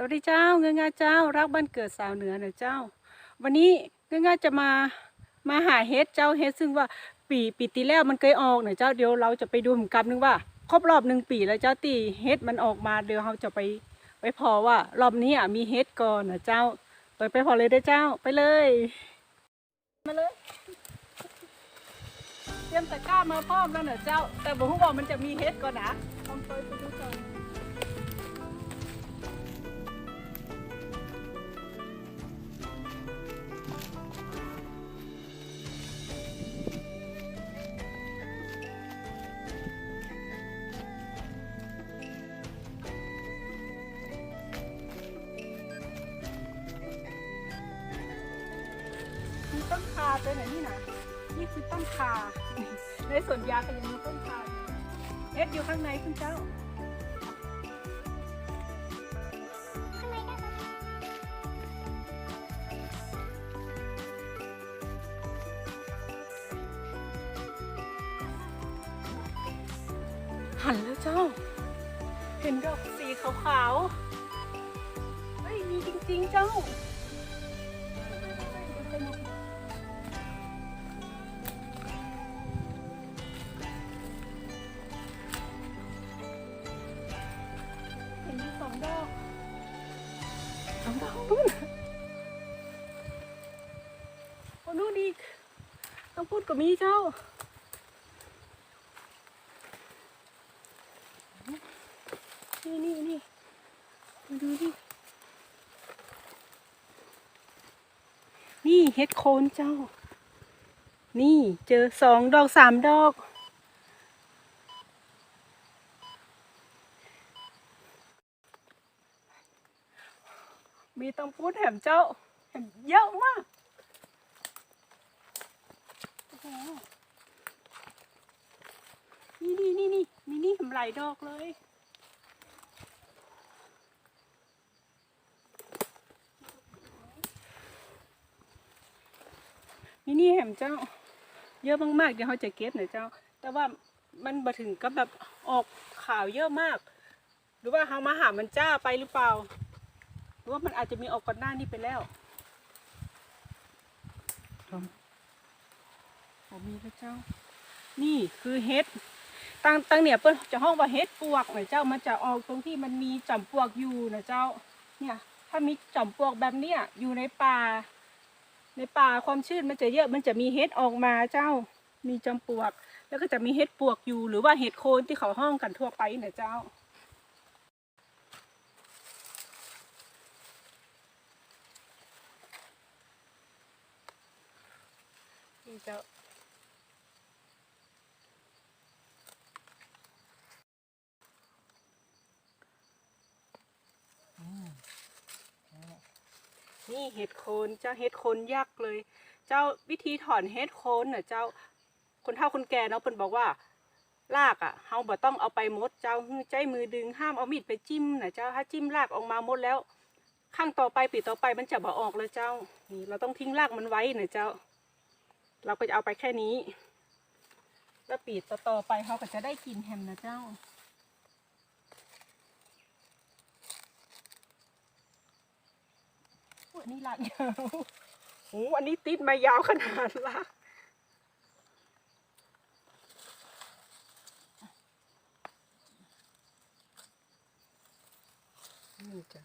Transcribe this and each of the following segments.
สวัสดีเจ้าเงืองาเจ้า รักบ้านเกิดสาวเหนือนะเจ้า วันนี้เงืองาจะมามาหาเฮ็ดเจ้าเฮ็ดซึ่งว่าปีปีที่แล้วมันเคยออกนะเจ้าเดี๋ยวเราจะไปดูเหมือนกันนึงว่า ครบรอบหนึ่งปีแล้วเจ้าตีเฮ็ดมันออกมาเดี๋ยวเราจะไปไปพอว่ารอบนี้อะมีเฮ็ดก่อนนะเจ้าไปไปพอเลยเด้อเจ้าไปเลยมาเลยเตรียมตะกร้ามาพร้อมแล้วนะเจ้า แต่บอกว่ามันจะมีเฮ็ดก่อนนะต้องไปไปดูก่อน ต้นคาตัวไหนนี่นะนี่คือต้นคาในสวนยางก็ยังมีต้นคาอยู่เอ็ดอยู่ข้างในคุณเจ้าหันแล้วเจ้า เห็นดอกสีขาวๆ เฮ้ย มีจริงๆ เจ้า ห็นมีสองดอกสองดอกนู่นโอ้นู่นอีกต้องพูดกับมีเจ้านี่นี่นี่มาดูดินี่เฮ็ดโคนเจ้า นี่เจอสองดอกสามดอก มีต้องพูดแถมเจ้าแถมเยอะมากโอ้โหนี่นี่นี่นี่มีนี่ทำหลายดอกเลยมีนี่แหมเจ้า เยอะมากๆเดี๋ยวเขาจะเก็บหน่อยเจ้า แต่ว่ามันมาถึงก็แบบออกข่าวเยอะมาก หรือว่าเขามาหามันจ้าไปหรือเปล่า รือว่ามันอาจจะมีออกก่อนหน้านี้ไปแล้วผมผมมีพระเจ้า นี่คือเฮ็ดตั้งตั้งเนี่ยเปิ้นจะห้องว่าเฮ็ดปวกหน่อยเจ้ามันจะออกตรงที่มันมีจอมปลวกอยู่นะเจ้า เนี่ย ถ้ามีจอมปลวกแบบเนี้ยอยู่ในป่า ในป่าความชื้นมันจะเยอะมันจะมีเห็ดออกมาเจ้า มีจอมปลวก แล้วก็จะมีเห็ดปวกอยู่ หรือว่าเห็ดโคนที่เขาห้องกันทั่วไปนะเจ้า เจ้านี่เห็ดโคนเจ้าเห็ดโคนยักษ์เลย เจ้าวิธีถอนเห็ดโคนน่ะเจ้าคนเฒ่าคนแก่เนาะเพิ่นบอกว่าลากอะเฮาบ่ต้องเอาไปมดเจ้าฮื้อใจมือดึงห้ามเอามีดไปจิ้มนะเจ้าถ้าจิ้มลากออกมามดแล้ว ข้างต่อไปปีต่อไปมันจะบ่ออกเลยเจ้านี่เราต้องทิ้งรากมันไว้นะเจ้า เราก็จะเอาไปแค่นี้ แล้วปีต่อๆไปเขาก็จะได้กินแฮมนะเจ้าอุ๊ยอันนี้ลากยาวโอ้อันนี้ติดมายาวขนาดลากนี่จ้ะ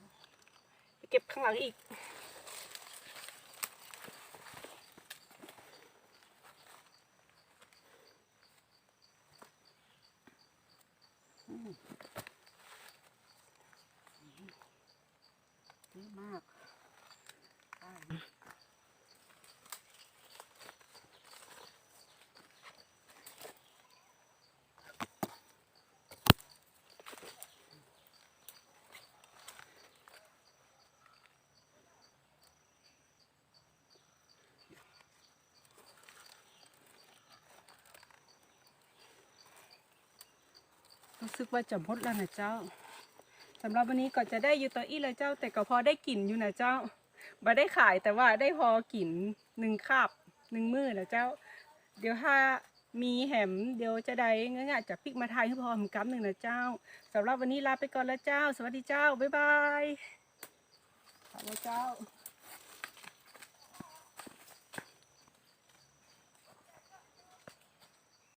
ไปเก็บข้างหลังอีก เยอะมาก รู้สึกว่าจะหมดแล้วนะเจ้าสำหรับวันนี้ก็จะได้อยู่ตัวอีเลยเจ้า แต่ก็พอได้กินอยู่นะเจ้าบ่ได้ขายแต่ว่าได้พอกินหนึ่งคาบหนึ่งมือนะเจ้า เดี๋ยวถ้ามีแหมเดี๋ยวจะได้เงี้ยๆจะพิกมาทายให้พอหมกำหนึ่งนะเจ้าสำหรับวันนี้ลาไปก่อนแล้วเจ้า สวัสดีเจ้าบ๊ายบายขอบคุณเจ้า